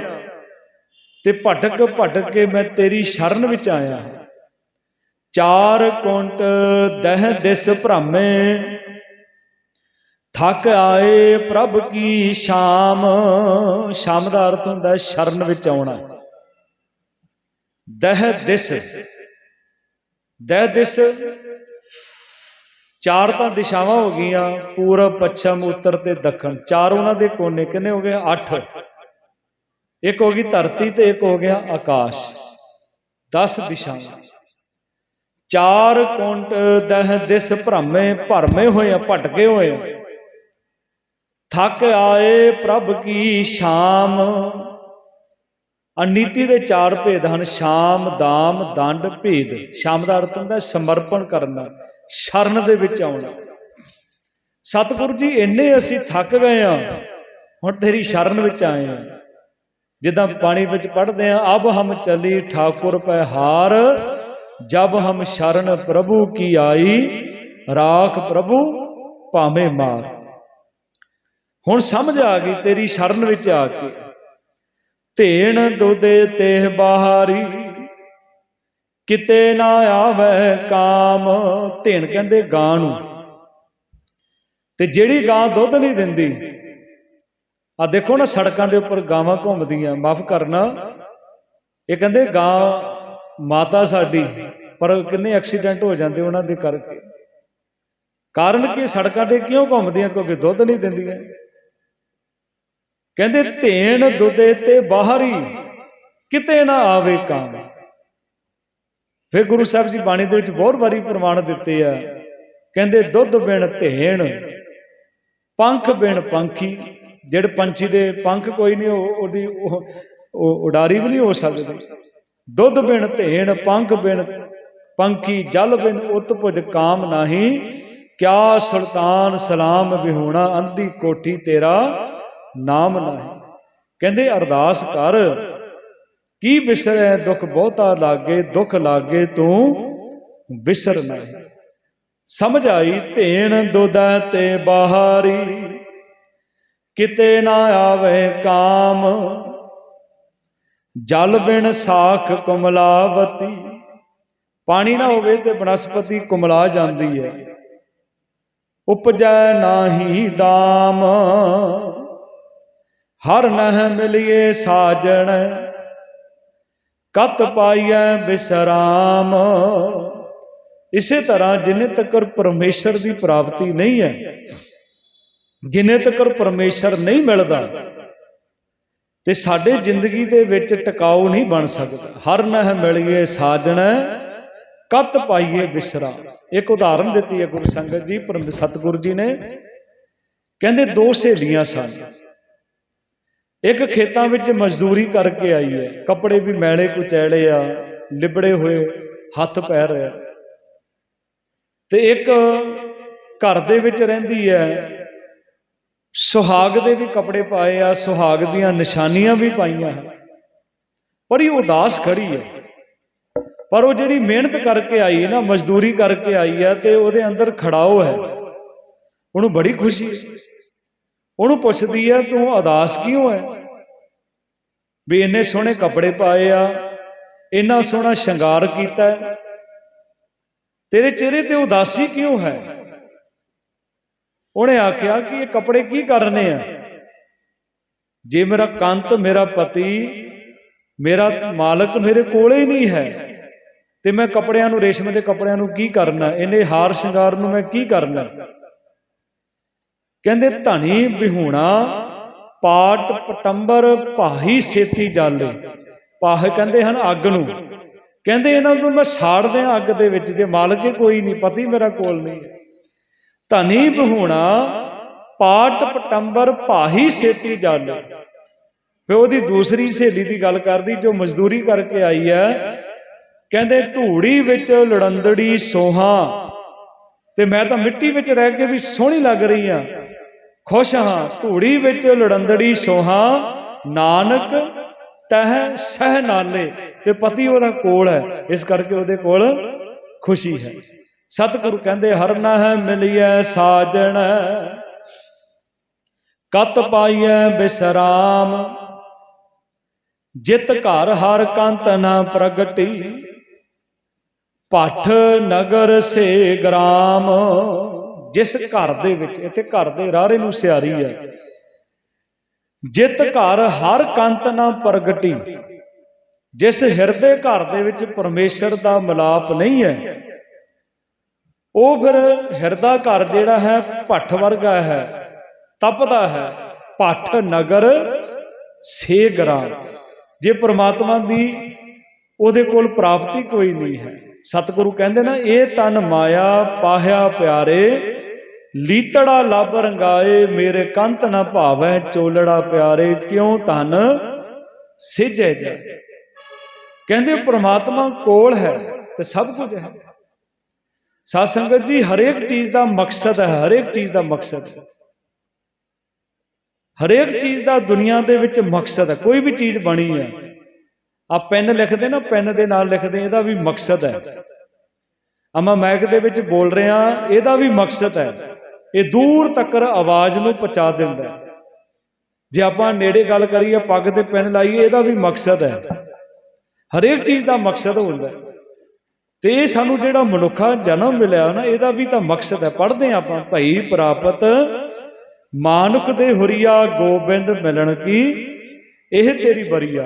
S1: ਤੇ ਭਟਕ ਭਟਕ ਕੇ ਮੈਂ ਤੇਰੀ ਸ਼ਰਨ ਵਿੱਚ ਆਇਆ। ਚਾਰ ਕੁੰਟ ਦਹ ਦਿਸ ਭ੍ਰਮੇ, ਥੱਕ ਆਏ ਪ੍ਰਭ ਕੀ ਸ਼ਾਮ। ਸ਼ਾਮ ਦਾ ਅਰਥ ਹੁੰਦਾ ਸ਼ਰਨ ਵਿੱਚ ਆਉਣਾ। ਦਹ ਦਿਸ। ਦਹ ਦਿਸ ਚਾਰ ਤਾਂ ਦਿਸ਼ਾਵਾਂ ਹੋ ਗਈਆਂ, ਪੂਰਬ, ਪੱਛਮ, ਉੱਤਰ ਤੇ ਦੱਖਣ। ਚਾਰ ਉਹਨਾਂ ਦੇ ਕੋਨੇ ਕਿੰਨੇ ਹੋ ਗਏ? 8 ਇੱਕ ਹੋ ਗਈ ਧਰਤੀ ਤੇ, ਇੱਕ ਹੋ ਗਿਆ ਆਕਾਸ਼। 10 ਦਿਸ਼ਾਵਾਂ। ਚਾਰ ਕੁੰਟ ਦਹ ਦਿਸ ਭ੍ਰਮੇ, ਭਰਮੇ ਹੋਏ ਆ, ਭਟਕੇ ਹੋਏ ਥੱਕ ਆਏ ਪ੍ਰਭ ਕੀ ਸ਼ਾਮ। ਅਨੀਤੀ ਦੇ ਚਾਰ ਭੇਦ ਹਨ, ਸ਼ਾਮ, ਦਾਮ, ਦੰਡ, ਭੇਦ। ਸ਼ਾਮ ਦਾ ਅਰਥ ਹੁੰਦਾ ਸਮਰਪਣ ਕਰਨਾ, ਸ਼ਰਨ ਦੇ ਵਿੱਚ ਆਉਣਾ। ਸਤਿਗੁਰੂ ਜੀ, ਇੰਨੇ ਅਸੀਂ ਥੱਕ ਗਏ ਆ ਹੁਣ ਤੇਰੀ ਸ਼ਰਨ ਵਿੱਚ ਆਏ ਆ ਜਿੱਦਾਂ ਪਾਣੀ ਵਿੱਚ ਪੜਦੇ ਆ ਅਬ ਹਮ ਚਲੀ ਠਾਕੁਰ ਪੈ ਹਾਰ, ਜਬ ਹਮ ਸ਼ਰਨ ਪ੍ਰਭੂ ਕੀ ਆਈ, ਰਾਖ ਪ੍ਰਭੂ ਭਾਵੇਂ ਮਾਰ। ਹੁਣ ਸਮਝ ਆ ਗਈ ਤੇਰੀ ਸ਼ਰਨ ਵਿੱਚ ਆ ਕੇ। ਧੇਣ ਦੁਦੇ ਤੇ ਬਾਹਰੀ। ਕਿਤੇ ਨਾ ਆਵੇ ਕਾਮ, ਧੇਣ ਕਹਿੰਦੇ ਗਾਂ ਨੂੰ। ਤੇ ਜਿਹੜੀ ਗਾਂ ਦੁੱਧ ਨਹੀਂ ਦਿੰਦੀ, ਆ ਦੇਖੋ ਨਾ ਸੜਕਾਂ ਦੇ ਉੱਪਰ ਗਾਵਾਂ ਘੁੰਮਦੀਆਂ, ਮਾਫ ਕਰਨਾ। ਇਹ ਕਹਿੰਦੇ ਗਾਂ ਮਾਤਾ ਸਾਡੀ, ਪਰ ਕਿੰਨੇ ਐਕਸੀਡੈਂਟ ਹੋ ਜਾਂਦੇ ਉਹਨਾਂ ਦੇ ਕਰਕੇ। ਕਾਰਨ ਕੀ, ਸੜਕਾਂ ਤੇ ਕਿਉਂ ਘੁੰਮਦੀਆਂ? ਕਿਉਂਕਿ ਦੁੱਧ ਨਹੀਂ ਦਿੰਦੀਆਂ। ਕਹਿੰਦੇ ਧੇਣ ਦੁੱਧੇ ਤੇ ਬਾਹਰੀ, ਕਿਤੇ ਨਾ ਆਵੇ ਕਾਮ। ਫਿਰ ਗੁਰੂ ਸਾਹਿਬ ਜੀ ਬਾਣੀ ਦੇ ਵਿੱਚ ਬਹੁਤ ਵਾਰੀ ਪ੍ਰਮਾਣ ਦਿੱਤੇ ਆ। ਕਹਿੰਦੇ ਦੁੱਧ ਬਿਨ ਧੇਣ ਪੰਖ ਬਿਨ ਪੰਖੀ। ਜਿਹੜੇ ਪੰਛੀ ਦੇ ਪੰਖ ਕੋਈ ਨਹੀਂ ਉਹਦੀ ਉਹ ਉਹ ਉਡਾਰੀ ਵੀ ਨਹੀਂ ਹੋ ਸਕਦੀ। ਦੁੱਧ ਬਿਨ ਧੇਣ ਪੰਖ ਬਿਨ ਪੰਖੀ, ਜਲ ਬਿਨ ਉਤਪੁਜ ਕਾਮ ਨਾਹੀ। ਕਿਆ ਸੁਲਤਾਨ ਸਲਾਮ ਵਿਹੂਣਾ, ਅੰਧੀ ਕੋਠੀ ਤੇਰਾ ਨਾਮ ਨਹੀਂ। ਕਹਿੰਦੇ, ਅਰਦਾਸ ਕਰ। ਕੀ ਵਿਸਰੈ ਦੁੱਖ ਬਹੁਤਾ ਲਾਗੇ, ਦੁੱਖ ਲਾਗੇ ਤੂੰ ਵਿਸਰ ਨਹੀਂ। ਸਮਝ ਆਈ, ਧੇਣ ਦੁਦਾ ਤੇ ਬਾਹਰੀ। ਕਿਤੇ ਨਾ ਆਵੇ ਕਾਮ। ਜਲ ਬਿਨ ਸਾਖ ਕੁਮਲਾਵਤੀ। ਪਾਣੀ ਨਾ ਹੋਵੇ ਤੇ ਬਨਸਪਤੀ ਕੁਮਲਾ ਜਾਂਦੀ ਹੈ। ਉਪਜੈ ਨਾਹੀ ਦਾਮ। ਹਰ ਨਹਿ ਮਿਲਿਏ ਸਾਜਣ, ਕਤ ਪਾਈਐ ਬਿਸਰਾਮ। ਇਸੇ ਤਰ੍ਹਾਂ ਜਿੰਨੇ ਤੱਕ ਪਰਮੇਸ਼ਰ ਦੀ ਪ੍ਰਾਪਤੀ ਨਹੀਂ ਹੈ, ਜਿੰਨੇ ਤੱਕ ਪਰਮੇਸ਼ਰ ਨਹੀਂ ਮਿਲਦਾ, ਤੇ ਸਾਡੇ ਜ਼ਿੰਦਗੀ ਦੇ ਵਿੱਚ ਟਿਕਾਊ ਨਹੀਂ ਬਣ ਸਕਦਾ। ਹਰ ਨਹਿ ਮਿਲਿਏ ਸਾਜਣ, ਕਤ ਪਾਈਏ ਬਿਸਰਾ ਇੱਕ ਉਦਾਹਰਨ ਦਿੱਤੀ ਹੈ ਗੁਰੂ ਸੰਗਤ ਜੀ, ਪਰਮ ਸਤਿਗੁਰੂ ਜੀ ਨੇ। ਕਹਿੰਦੇ ਦੋ ਸਹੇਲੀਆਂ ਸਨ। ਇੱਕ ਖੇਤਾਂ ਵਿੱਚ ਮਜ਼ਦੂਰੀ ਕਰਕੇ ਆਈ ਹੈ। ਕੱਪੜੇ ਵੀ ਮੈਲੇ ਕੁਚੈਲੇ ਆ, ਲਿਬੜੇ ਹੋਏ, ਹੱਥ ਪੈਰ ਆ। ਤੇ ਇੱਕ ਘਰ ਦੇ ਵਿੱਚ ਰਹਿੰਦੀ ਹੈ। ਸੁਹਾਗ ਦੇ ਵੀ ਕੱਪੜੇ ਪਾਏ ਆ, ਸੁਹਾਗ ਦੀਆਂ ਨਿਸ਼ਾਨੀਆਂ ਵੀ ਪਾਈਆਂ। ਪਰ ਇਹ ਉਦਾਸ ਖੜੀ ਹੈ। ਪਰ ਉਹ ਜਿਹੜੀ ਮਿਹਨਤ ਕਰਕੇ ਆਈ ਹੈ ਨਾ, ਮਜ਼ਦੂਰੀ ਕਰਕੇ ਆਈ ਹੈ ਤੇ ਉਹਦੇ ਅੰਦਰ ਖੜਾਓ ਹੈ। ਉਹਨੂੰ ਬੜੀ ਖੁਸ਼ੀ ਹੈ। ਉਹਨੂੰ ਪੁੱਛਦੀ ਹੈ ਤੂੰ ਉਦਾਸ ਕਿਉਂ ਹੈ ਵੀ ਇੰਨੇ ਸੋਹਣੇ ਕੱਪੜੇ ਪਾਏ ਆ, ਇੰਨਾ ਸੋਹਣਾ ਸ਼ਿੰਗਾਰ ਕੀਤਾ ਹੈ ਤੇਰੇ ਚਿਹਰੇ ਤੇ ਉਦਾਸੀ ਕਿਉਂ ਹੈ? ਉਹਨੇ ਆਖਿਆ ਕਿ ਇਹ ਕੱਪੜੇ ਕੀ ਕਰਨੇ ਆ? ਜੇ ਮੇਰਾ ਕੰਤ, ਮੇਰਾ ਪਤੀ, ਮੇਰਾ ਮਾਲਕ ਮੇਰੇ ਕੋਲੇ ਹੀ ਨਹੀਂ ਹੈ, ਤੇ ਮੈਂ ਕੱਪੜਿਆਂ ਨੂੰ, ਰੇਸ਼ਮ ਦੇ ਕੱਪੜਿਆਂ ਨੂੰ ਕੀ ਕਰਨਾ? ਇਹਨੇ ਹਾਰ ਸ਼ਿੰਗਾਰ ਨੂੰ ਮੈਂ ਕੀ ਕਰਨਾ? ਕਹਿੰਦੇ ਧਣੀ ਬਿਹੂਣਾ ਪਾਟ ਪਟੰਬਰ ਭਾਹੀ ਸੇਤੀ ਜਾਲੇ। ਪਾਹ ਕਹਿੰਦੇ ਹਨ ਅੱਗ ਨੂੰ। ਕਹਿੰਦੇ ਇਹਨਾਂ ਨੂੰ ਮੈਂ ਸਾੜ ਦਿਆਂ ਅੱਗ ਦੇ ਵਿੱਚ, ਜੇ ਮਾਲਕ ਹੀ ਕੋਈ ਨਹੀਂ, ਪਤੀ ਮੇਰਾ ਕੋਲ ਨਹੀਂ ਧਨੀ ਬਹੂਣਾ ਪਾਟ ਪਟੰਬਰ ਭਾਹੀ ਸੇਤੀ ਜਾਲੇ। ਫੇ ਉਹਦੀ ਦੂਸਰੀ ਸਹੇਲੀ ਦੀ ਗੱਲ ਕਰਦੀ, ਜੋ ਮਜ਼ਦੂਰੀ ਕਰਕੇ ਆਈ ਹੈ, ਕਹਿੰਦੇ ਧੂੜੀ ਵਿੱਚ ਲੜੰਦੜੀ ਸੋਹਾ। ਤੇ ਮੈਂ ਤਾਂ ਮਿੱਟੀ ਵਿੱਚ ਰਹਿ ਕੇ ਵੀ ਸੋਹਣੀ ਲੱਗ ਰਹੀ ਆ ਖੁਸ਼ ਹਾਂ, ਧੂੜੀ ਵਿੱਚ ਲੜੰਦੜੀ ਸੋਹਾ, ਨਾਨਕ ਤਹ ਸਹਿ ਨਾਲੇ ਤੇ ਪਤੀ ਉਹਦਾ ਕੋਲ ਹੈ, ਇਸ ਕਰਕੇ ਉਹਦੇ ਕੋਲ ਖੁਸ਼ੀ ਹੈ। ਸਤਿਗੁਰੂ ਕਹਿੰਦੇ, ਹਰ ਨਾ ਹੈ ਮਿਲਿਐ ਸਾਜਣ, ਕਤ ਪਾਈਐ ਬਿਸਰਾਮ। ਜਿਤ ਘਰ ਹਰ ਕੰਤ ਨਾ ਪ੍ਰਗਟੀ ਪੱਠ ਨਗਰ ਸੇ ਗ੍ਰਾਮ। ਜਿਸ ਘਰ ਦੇ ਵਿੱਚ, ਇੱਥੇ ਘਰ ਦੇ ਰਾਹਰੇ ਨੂੰ ਸਿਆਰੀ ਹੈ ਜਿਤ ਘਰ ਹਰ ਕੰਤ ਨਾ ਪ੍ਰਗਟੀ। ਜਿਸ ਹਿਰਦੇ ਘਰ ਦੇ ਵਿੱਚ ਪਰਮੇਸ਼ਰ ਦਾ ਮਿਲਾਪ ਨਹੀਂ ਹੈ, ਉਹ ਫਿਰ ਹਿਰਦਾ ਘਰ ਜਿਹੜਾ ਹੈ ਭੱਠ ਵਰਗਾ ਹੈ, ਤਪਦਾ ਹੈ। ਭੱਠ ਨਗਰ ਸੇ ਗਰਾਂ ਜੇ ਪ੍ਰਮਾਤਮਾ ਦੀ ਉਹਦੇ ਕੋਲ ਪ੍ਰਾਪਤੀ ਕੋਈ ਨਹੀਂ ਹੈ। ਸਤਿਗੁਰੂ ਕਹਿੰਦੇ ਨਾ, ਇਹ ਤਨ ਮਾਇਆ ਪਾਹਿਆ ਪਿਆਰੇ ਲੀਤੜਾ ਲੱਭ ਰੰਗਾਏ, ਮੇਰੇ ਕੰਤ ਨਾ ਭਾਵੈ ਚੋਲੜਾ ਪਿਆਰੇ, ਕਿਉਂ ਤਨ ਸਿਜੈ ਜਾ? ਕਹਿੰਦੇ ਪ੍ਰਮਾਤਮਾ ਕੋਲ ਹੈ ਤੇ ਸਭ ਕੁਝ ਹੈ। ਸਾਧ ਸੰਗਤ ਜੀ, ਹਰੇਕ ਚੀਜ਼ ਦਾ ਮਕਸਦ ਹੈ, ਹਰੇਕ ਚੀਜ਼ ਦਾ ਮਕਸਦ। ਹੈ ਹਰੇਕ ਚੀਜ਼ ਦਾ ਦੁਨੀਆ ਦੇ ਵਿੱਚ ਮਕਸਦ ਹੈ, ਕੋਈ ਵੀ ਚੀਜ਼ ਬਣੀ ਹੈ। ਆ ਪੈਨ ਲਿਖਦੇ ਨਾ, ਪੈਨ ਦੇ ਨਾਲ ਲਿਖਦੇ, ਇਹਦਾ ਵੀ ਮਕਸਦ ਹੈ। ਅਮਾ ਮੈਗ ਦੇ ਵਿੱਚ ਬੋਲ ਰਿਹਾ, ਇਹਦਾ ਵੀ ਮਕਸਦ ਹੈ। ਇਹ ਦੂਰ ਤੱਕ ਆਵਾਜ਼ ਨੂੰ ਪਹੁੰਚਾ ਦਿੰਦਾ ਹੈ। ਜੇ ਆਪਾਂ ਨੇੜੇ ਗੱਲ ਕਰੀਏ, ਪੱਗ ਤੇ ਪੈਨ ਲਾਈਏ, ਇਹਦਾ ਵੀ ਮਕਸਦ ਹੈ। ਹਰੇਕ ਚੀਜ਼ ਦਾ ਮਕਸਦ ਹੁੰਦਾ ਹੈ। ਤੇ ਇਹ ਸਾਨੂੰ ਜਿਹੜਾ ਮਨੁੱਖਾ ਜਨਮ ਮਿਲਿਆ ਨਾ, ਇਹਦਾ ਵੀ ਤਾਂ ਮਕਸਦ ਹੈ। ਪੜ੍ਹਦੇ ਹਾਂ ਆਪਾਂ, ਭਈ ਪ੍ਰਾਪਤ ਮਾਨੁਖ ਦੇ ਹੁਰੀਆ ਗੋਬਿੰਦ ਮਿਲਣ ਕੀ? ਇਹ ਤੇਰੀ ਬਰੀਆ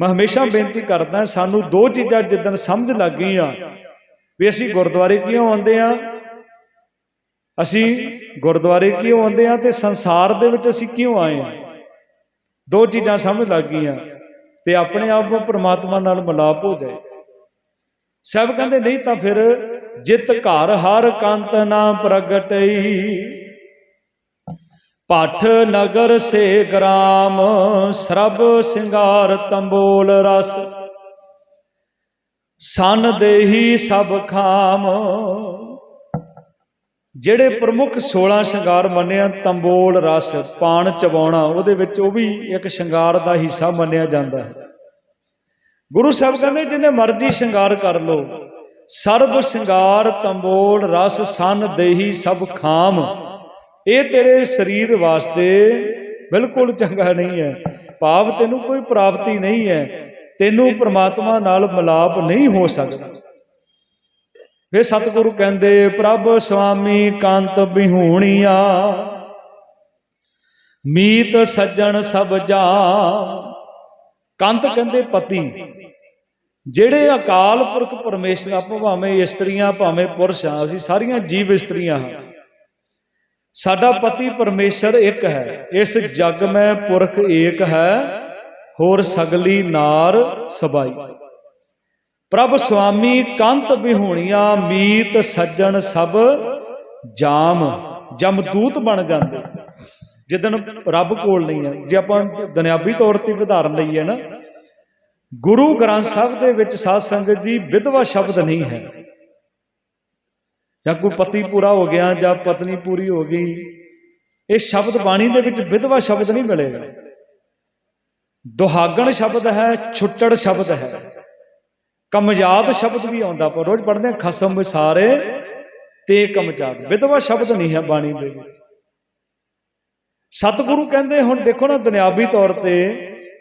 S1: ਮੈਂ ਹਮੇਸ਼ਾ ਬੇਨਤੀ ਕਰਦਾ, ਸਾਨੂੰ ਦੋ ਚੀਜ਼ਾਂ ਜਿੱਦਣ ਸਮਝ ਲੱਗ ਗਈਆਂ, ਵੀ ਅਸੀਂ ਗੁਰਦੁਆਰੇ ਕਿਉਂ ਆਉਂਦੇ ਆ ਅਸੀਂ ਗੁਰਦੁਆਰੇ ਕਿਉਂ ਆਉਂਦੇ ਆ ਤੇ ਸੰਸਾਰ ਦੇ ਵਿੱਚ ਅਸੀਂ ਕਿਉਂ ਆਏ ਆ ਦੋ ਚੀਜ਼ਾਂ ਸਮਝ ਲੱਗ ਗਈਆਂ ਤੇ ਆਪਣੇ ਆਪ ਨੂੰ ਪ੍ਰਮਾਤਮਾ ਨਾਲ ਮਿਲਾਪ ਹੋ ਜਾਏ। ਸਭ ਕਹਿੰਦੇ, ਨਹੀਂ ਤਾਂ ਫਿਰ ਜਿਤ ਘਰ ਹਰ ਕੰਤ ਨਾ ਪ੍ਰਗਟਈ। ਪੱਠ ਨਗਰ ਸੇ ਗ੍ਰਾਮ, ਸਰਬ ਸਿੰਗਾਰ ਤੰਬੋਲ ਰਸ। ਸਨ ਦੇਹੀ ਸਭ ਖਾਮ ਜਿਹੜੇ ਪ੍ਰਮੁੱਖ 16 ਸ਼ਿੰਗਾਰ ਮੰਨਿਆ, ਤੰਬੋਲ, ਰਸ ਪਾਣ ਚਬਾਉਣਾ, ਉਹਦੇ ਵਿੱਚ ਉਹ ਵੀ ਇੱਕ ਸ਼ਿੰਗਾਰ ਦਾ ਹਿੱਸਾ ਮੰਨਿਆ ਜਾਂਦਾ ਹੈ। ਗੁਰੂ ਸਾਹਿਬ ਕਹਿੰਦੇ, ਜਿੰਨੇ ਮਰਜ਼ੀ ਸ਼ਿੰਗਾਰ ਕਰ ਲੋ ਸਰਬ ਸ਼ਿੰਗਾਰ, ਤੰਬੋਲ, ਰਸ, ਸੰਨ, ਦੇਹੀ, ਸਭ ਖਾਮ। ਇਹ ਤੇਰੇ ਸਰੀਰ ਵਾਸਤੇ ਬਿਲਕੁਲ ਚੰਗਾ ਨਹੀਂ ਹੈ। ਭਾਵ ਤੈਨੂੰ ਕੋਈ ਪ੍ਰਾਪਤੀ ਨਹੀਂ ਹੈ। ਤੈਨੂੰ ਪ੍ਰਮਾਤਮਾ ਨਾਲ ਮਿਲਾਪ ਨਹੀਂ ਹੋ ਸਕਦਾ। ਫਿਰ ਸਤਿਗੁਰੂ ਕਹਿੰਦੇ, ਪ੍ਰਭ ਸੁਆਮੀ ਕਾਂਤ ਬਿਹੂਣੀਆ। ਮੀਤ ਸੱਜਣ ਸਭ ਜਾ। ਕੰਤ ਕਹਿੰਦੇ, ਪਤੀ, ਜਿਹੜੇ ਅਕਾਲ ਪੁਰਖ ਪਰਮੇਸ਼ਰ ਆਪਾਂ ਭਾਵੇਂ ਇਸਤਰੀਆਂ, ਭਾਵੇਂ ਪੁਰਸ਼ ਆ, ਅਸੀਂ ਸਾਰੀਆਂ ਜੀਵ ਇਸਤਰੀਆਂ ਹਾਂ। ਸਾਡਾ ਪਤੀ ਪਰਮੇਸ਼ਰ ਇੱਕ ਹੈ, ਇਸ ਜਗ ਮੈਂ ਪੁਰਖ ਏਕ ਹੈ, ਹੋਰ ਸਗਲੀ ਨਾਰ ਸਬਾਈ। ਪ੍ਰਭ ਸੁਆਮੀ ਕੰਤ ਬਿਹੂਣੀਆਂ ਮੀਤ ਸੱਜਣ ਸਭ ਜਾਮ ਜਮਦੂਤ ਬਣ ਜਾਂਦੇ। ਜਿੱਦਨ ਰੱਬ ਕੋਲ ਨਹੀਂ ਹੈ, ਜੇ ਆਪਾਂ ਦੁਨਿਆਵੀ ਤੌਰ ਤੇ ਉਦਾਹਰਨ ਲਈਏ ਨਾ, ਗੁਰੂ ਗ੍ਰੰਥ ਸਾਹਿਬ ਦੇ ਵਿੱਚ ਸਾਧ ਸੰਗਤ ਜੀ ਵਿਧਵਾ ਸ਼ਬਦ ਨਹੀਂ ਹੈ। ਜਾਂ ਕੋਈ ਪਤੀ ਪੂਰਾ ਹੋ ਗਿਆ ਜਾਂ ਪਤਨੀ ਪੂਰੀ ਹੋ ਗਈ, ਇਹ ਸ਼ਬਦ ਬਾਣੀ ਦੇ ਵਿੱਚ ਵਿਧਵਾ ਸ਼ਬਦ ਨਹੀਂ ਮਿਲੇਗਾ। ਦੁਹਾਗਣ ਸ਼ਬਦ ਹੈ, ਛੁੱਟੜ ਸ਼ਬਦ ਹੈ। ਕਮਜਾਤ ਸ਼ਬਦ ਵੀ ਆਉਂਦਾ ਪਰ ਰੋਜ਼ ਪੜ੍ਹਦੇ ਹਾਂ, ਖਸਮ ਵਿਸਾਰੇ ਤੇ ਕਮਜਾਤ ਵਿਧਵਾ ਸ਼ਬਦ ਨਹੀਂ ਹੈ ਬਾਣੀ ਦੇ ਵਿੱਚ। ਸਤਿਗੁਰੂ ਕਹਿੰਦੇ ਹੁਣ ਦੇਖੋ ਨਾ, ਦੁਨਿਆਵੀ ਤੌਰ ਤੇ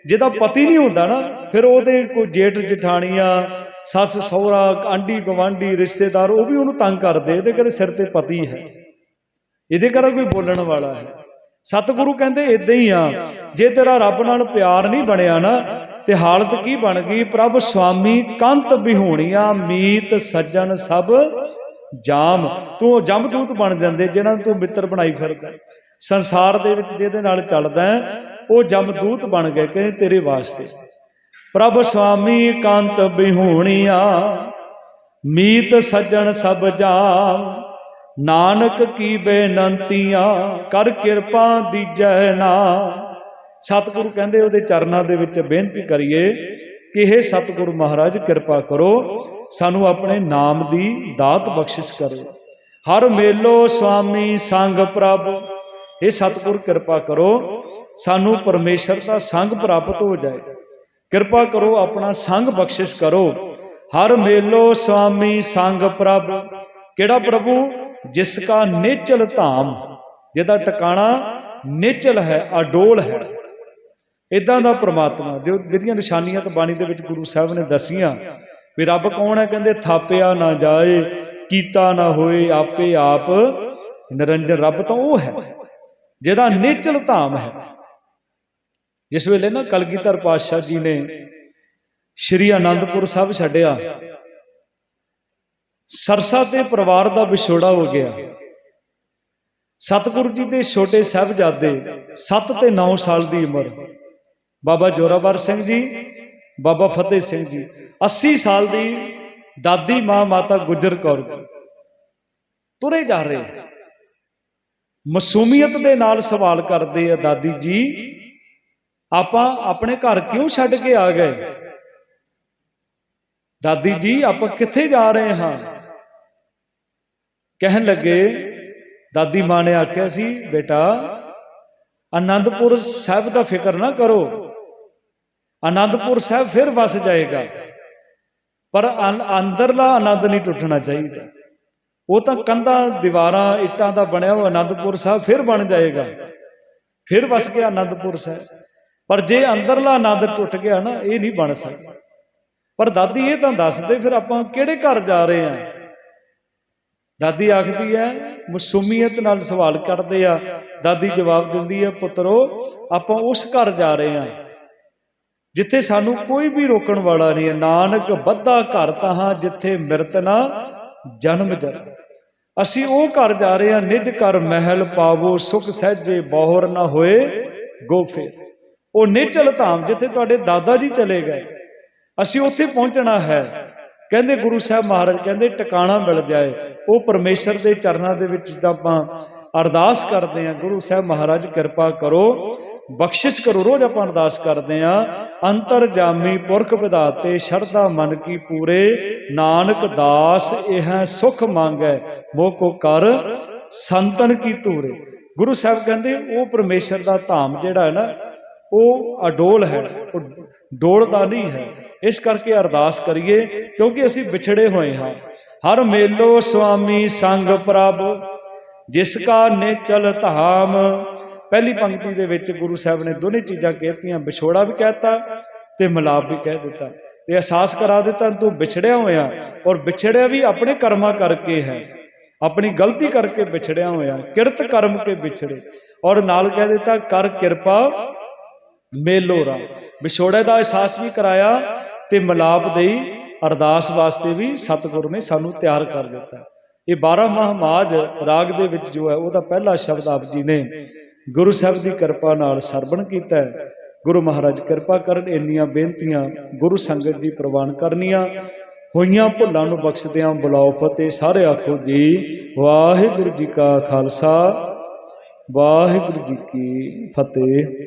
S1: ਜਿਹਦਾ ਪਤੀ ਨਹੀਂ ਹੁੰਦਾ ਨਾ, ਫਿਰ ਉਹਦੇ ਕੋਈ ਜੇਠ ਜਠਾਣੀਆਂ, ਸੱਸ ਸਹੁਰਾ, ਆਂਢੀ ਗਵਾਂਢੀ ਰਿਸ਼ਤੇਦਾਰ, ਉਹ ਵੀ ਉਹਨੂੰ ਤੰਗ ਕਰਦੇ, ਇਹਦੇ ਕਿਹੜੇ ਸਿਰ ਤੇ ਪਤੀ ਹੈ? ਇਹਦੇ ਕਰ ਕੋਈ ਬੋਲਣ ਵਾਲਾ ਹੈ? ਸਤਿਗੁਰੂ ਕਹਿੰਦੇ ਇਦਾਂ ਹੀ ਆ, ਜੇ ਤੇਰਾ ਰੱਬ ਨਾਲ ਪਿਆਰ ਨਹੀਂ ਬਣਿਆ ਨਾ ਤੇ ਹਾਲਤ ਕੀ ਬਣ ਗਈ? ਪ੍ਰਭ ਸੁਆਮੀ ਕੰਤ ਬਿਹੂਣੀਆਂ, ਮੀਤ ਸੱਜਣ ਸਭ ਜਾਮ। ਤੂੰ ਜਮਦੂਤ ਬਣ ਜਾਂਦੇ ਜਿਹਨਾਂ ਨੂੰ ਤੂੰ ਮਿੱਤਰ ਬਣਾਈ ਫਿਰਦਾ। ਸੰਸਾਰ ਦੇ ਵਿੱਚ ਜਿਹਦੇ ਨਾਲ ਚੱਲਦਾ ਉਹ ਜਮਦੂਤ ਬਣ ਗਏ, ਕਹਿੰਦੇ ਤੇਰੇ ਵਾਸਤੇ। ਪ੍ਰਭ ਸੁਆਮੀ ਕੰਤ ਬਿਹੂਣੀਆਂ, ਮੀਤ ਸੱਜਣ ਸਭ ਜਾਮ। ਨਾਨਕ ਕੀ ਬੇਨੰਤੀਆਂ, ਕਰ ਕਿਰਪਾ ਦੀਜੈ ਨਾ ਸਤਿਗੁਰੂ ਕਹਿੰਦੇ ਉਹਦੇ ਚਰਨਾਂ ਦੇ ਵਿੱਚ ਬੇਨਤੀ ਕਰੀਏ ਕਿ ਇਹ ਸਤਿਗੁਰੂ ਮਹਾਰਾਜ, ਕਿਰਪਾ ਕਰੋ, ਸਾਨੂੰ ਆਪਣੇ ਨਾਮ ਦੀ ਦਾਤ ਬਖਸ਼ਿਸ਼ ਕਰੋ ਹਰ ਮੇਲੋ ਸੁਆਮੀ ਸੰਗ ਪ੍ਰਭ ਇਹ ਸਤਿਗੁਰ ਕਿਰਪਾ ਕਰੋ, ਸਾਨੂੰ ਪਰਮੇਸ਼ਰ ਦਾ ਸੰਗ ਪ੍ਰਾਪਤ ਹੋ ਜਾਏ। ਕਿਰਪਾ ਕਰੋ, ਆਪਣਾ ਸੰਗ ਬਖਸ਼ਿਸ਼ ਕਰੋ। ਹਰ ਮੇਲੋ ਸੁਆਮੀ ਸੰਗ ਪ੍ਰਭ, ਕਿਹੜਾ ਪ੍ਰਭੂ? ਜਿਸ ਕਾ ਨੇਚਲ ਧਾਮ, ਜਿਹਦਾ ਟਿਕਾਣਾ ਨਿਚਲ ਹੈ, ਅਡੋਲ ਹੈ। ਇਦਾਂ ਦਾ ਪ੍ਰਮਾਤਮਾ, ਜੋ ਜਿਹਦੀਆਂ ਨਿਸ਼ਾਨੀਆਂ ਤਾਂ ਬਾਣੀ ਦੇ ਵਿੱਚ ਗੁਰੂ ਸਾਹਿਬ ਨੇ ਦੱਸੀਆਂ, ਵੀ ਰੱਬ ਕੌਣ ਹੈ? ਕਹਿੰਦੇ, ਥਾਪਿਆ ਨਾ ਜਾਏ, ਕੀਤਾ ਨਾ ਹੋਏ, ਆਪੇ ਆਪ ਨਿਰੰਜਨ, ਰੱਬ ਤਾਂ ਉਹ ਹੈ, ਜਿਹਦਾ ਨਿਚਲ ਧਾਮ ਹੈ। ਜਿਸ ਵੇਲੇ ਨਾ ਕਲਗੀਧਰ ਪਾਤਸ਼ਾਹ ਜੀ ਨੇ ਸ਼੍ਰੀ ਆਨੰਦਪੁਰ ਸਾਹਿਬ ਛੱਡਿਆ, ਸਰਸਾ ਤੇ ਪਰਿਵਾਰ ਦਾ ਵਿਛੋੜਾ ਹੋ ਗਿਆ। ਸਤਿਗੁਰੂ ਜੀ ਦੇ ਛੋਟੇ ਸਾਹਿਬਜ਼ਾਦੇ 7 ਤੇ 9 ਸਾਲ ਦੀ ਉਮਰ ਬਾਬਾ ਜੋਰਾਵਰ ਸਿੰਘ ਜੀ, ਬਾਬਾ ਫਤਿਹ ਸਿੰਘ ਜੀ। 80 ਸਾਲ ਦੀ ਦਾਦੀ ਮਾਂ ਮਾਤਾ ਗੁਜਰ ਕੌਰ ਤੁਰੇ ਜਾ ਰਹੇ। ਮਾਸੂਮੀਅਤ ਦੇ ਨਾਲ ਸਵਾਲ ਕਰਦੇ ਆ ਦਾਦੀ ਜੀ, ਆਪਾਂ ਆਪਣੇ ਘਰ ਕਿਉਂ ਛੱਡ ਕੇ ਆ ਗਏ? ਦਾਦੀ ਜੀ, ਆਪਾਂ ਕਿੱਥੇ ਜਾ ਰਹੇ ਹਾਂ? ਕਹਿਣ ਲੱਗੇ, ਦਾਦੀ ਮਾਂ ਨੇ ਆਖਿਆ ਸੀ, ਬੇਟਾ, ਆਨੰਦਪੁਰ ਸਾਹਿਬ ਦਾ ਫਿਕਰ ਨਾ ਕਰੋ। ਆਨੰਦਪੁਰ ਸਾਹਿਬ ਫਿਰ ਵਸ ਜਾਏਗਾ। ਪਰ ਅੰਦਰਲਾ ਆਨੰਦ ਨਹੀਂ ਟੁੱਟਣਾ ਚਾਹੀਦਾ। ਉਹ ਤਾਂ ਕੰਧਾਂ, ਦੀਵਾਰਾਂ, ਇੱਟਾਂ ਦਾ ਬਣਿਆ ਹੋਇਆ ਆਨੰਦਪੁਰ ਸਾਹਿਬ ਫਿਰ ਬਣ ਜਾਏਗਾ। ਫਿਰ ਵਸ ਗਿਆ ਆਨੰਦਪੁਰ ਸਾਹਿਬ। ਪਰ ਜੇ ਅੰਦਰਲਾ ਆਨੰਦ ਟੁੱਟ ਗਿਆ ਨਾ, ਇਹ ਨਹੀਂ ਬਣ ਸਕਦਾ। ਪਰ ਦਾਦੀ ਇਹ ਤਾਂ ਦੱਸਦੇ ਫਿਰ ਆਪਾਂ ਕਿਹੜੇ ਘਰ ਜਾ ਰਹੇ ਹਾਂ? ਦਾਦੀ ਆਖਦੀ ਹੈ, ਮਸੂਮੀਅਤ ਨਾਲ ਸਵਾਲ ਕਰਦੇ ਆ। ਦਾਦੀ ਜਵਾਬ ਦਿੰਦੀ ਹੈ, ਪੁੱਤਰੋ, ਆਪਾਂ ਉਸ ਘਰ ਜਾ ਰਹੇ ਹਾਂ। ਜਿੱਥੇ ਸਾਨੂੰ ਕੋਈ ਵੀ ਰੋਕਣ ਵਾਲਾ ਨਹੀਂ ਹੈ। ਨਾਨਕ ਬੱਧਾ ਘਰ ਤਾਹਾਂ ਜਿੱਥੇ ਮਿਰਤ ਨਾ ਜਨਮ ਜਰ। ਅਸੀਂ ਉਹ ਘਰ ਜਾ ਰਹੇ ਹਾਂ ਨਿਜ ਘਰ ਮਹਿਲ ਪਾਵੋ ਸੁਖ ਸਹਿਜੇ ਬੋਹਰ ਨਾ ਹੋਏ ਗੋਫੇ ਉਹ ਨਿਚਲ ਧਾਮ ਜਿੱਥੇ ਤੁਹਾਡੇ ਦਾਦਾ ਜੀ ਚਲੇ ਗਏ। ਅਸੀਂ ਉੱਥੇ ਪਹੁੰਚਣਾ ਹੈ। ਕਹਿੰਦੇ ਗੁਰੂ ਸਾਹਿਬ ਮਹਾਰਾਜ ਕਹਿੰਦੇ ਟਿਕਾਣਾ ਮਿਲ ਜਾਏ। ਉਹ ਪਰਮੇਸ਼ਰ ਦੇ ਚਰਨਾਂ ਦੇ ਵਿੱਚ ਜਿੱਦਾਂ ਆਪਾਂ ਅਰਦਾਸ ਕਰਦੇ ਹਾਂ ਗੁਰੂ ਸਾਹਿਬ ਮਹਾਰਾਜ ਕਿਰਪਾ ਕਰੋ। ਬਖਸ਼ਿਸ਼ ਕਰੋ, ਰੋਜ਼ ਆਪਾਂ ਅਰਦਾਸ ਕਰਦੇ ਹਾਂ ਅੰਤਰ ਜਾਮੀ ਪੁਰਖ ਵਿਧਾਤੇ, ਸ਼ਰਧਾ ਮਨ ਕੀ ਪੂਰੇ, ਨਾਨਕ ਦਾਸ, ਇਹ ਸੁਖ ਮੰਗੈ, ਮੋਹ ਕੋ ਕਰ ਸੰਤਨ ਕੀ ਧੂਰੇ। ਗੁਰੂ ਸਾਹਿਬ ਕਹਿੰਦੇ, ਉਹ ਪਰਮੇਸ਼ਰ ਦਾ ਧਾਮ ਜਿਹੜਾ ਹੈ ਨਾ, ਉਹ ਅਡੋਲ ਹੈ, ਉਹ ਡੋਲਦਾ ਨਹੀਂ ਹੈ। ਇਸ ਕਰਕੇ ਅਰਦਾਸ ਕਰੀਏ, ਕਿਉਂਕਿ ਅਸੀਂ ਵਿਛੜੇ ਹੋਏ ਹਾਂ। ਹਰ ਮੇਲੋ ਸੁਆਮੀ ਸੰਗ ਪ੍ਰਭ, ਜਿਸ ਕਾ ਨੇਚਲ ਧਾਮ ਪਹਿਲੀ ਪੰਕਤੀ ਦੇ ਵਿੱਚ ਗੁਰੂ ਸਾਹਿਬ ਨੇ ਦੋਨੇ ਚੀਜ਼ਾਂ ਕਹਿਤੀਆਂ, ਵਿਛੋੜਾ ਵੀ ਕਹਿਤਾ ਤੇ ਮਿਲਾਪ ਵੀ ਕਹਿ ਦਿੱਤਾ। ਤੇ ਅਹਿਸਾਸ ਕਰਾ ਦਿੱਤਾ, ਤੂੰ ਵਿਛੜਿਆ ਹੋਇਆ ਔਰ ਵਿਛੜਿਆ ਵੀ ਆਪਣੇ ਕਰਮਾਂ ਕਰਕੇ ਹੈ। ਆਪਣੀ ਗਲਤੀ ਕਰਕੇ ਵਿਛੜਿਆ ਹੋਇਆ, ਕਿਰਤ ਕਰਮ ਕੇ ਵਿਛੜੇ। ਔਰ ਨਾਲ ਕਹਿ ਦਿੱਤਾ, ਕਰ ਕਿਰਪਾ ਮੇਲੋ ਰਾ ਵਿਛੋੜੇ ਦਾ ਅਹਿਸਾਸ ਵੀ ਕਰਾਇਆ ਤੇ ਮਿਲਾਪ ਦੇਈ ਅਰਦਾਸ ਵਾਸਤੇ ਵੀ ਸਤਿਗੁਰੂ ਨੇ ਸਾਨੂੰ ਤਿਆਰ ਕਰ ਦਿੱਤਾ। ਇਹ 12 ਮਹਾਮਾਜ ਰਾਗ ਦੇ ਵਿੱਚ ਜੋ ਹੈ, ਉਹਦਾ ਪਹਿਲਾ ਸ਼ਬਦ ਆਪ ਜੀ ਨੇ ਗੁਰੂ ਸਾਹਿਬ ਦੀ ਕਿਰਪਾ ਨਾਲ ਸਰਵਣ ਕੀਤਾ ਹੈ। ਗੁਰੂ ਮਹਾਰਾਜ ਕਿਰਪਾ ਕਰਨ ਇੰਨੀਆਂ ਬੇਨਤੀਆਂ ਗੁਰੂ ਸੰਗਤ ਜੀ ਪ੍ਰਵਾਨ ਕਰਨੀਆਂ। ਹੋਈਆਂ ਭੁੱਲਾਂ ਨੂੰ ਬਖਸ਼ਦਿਆਂ ਬੁਲਾਓ ਫਤਿਹ। ਸਾਰੇ ਆਖੋ ਜੀ, ਵਾਹਿਗੁਰੂ ਜੀ ਕਾ ਖਾਲਸਾ, ਵਾਹਿਗੁਰੂ ਜੀ ਕੀ ਫਤਿਹ।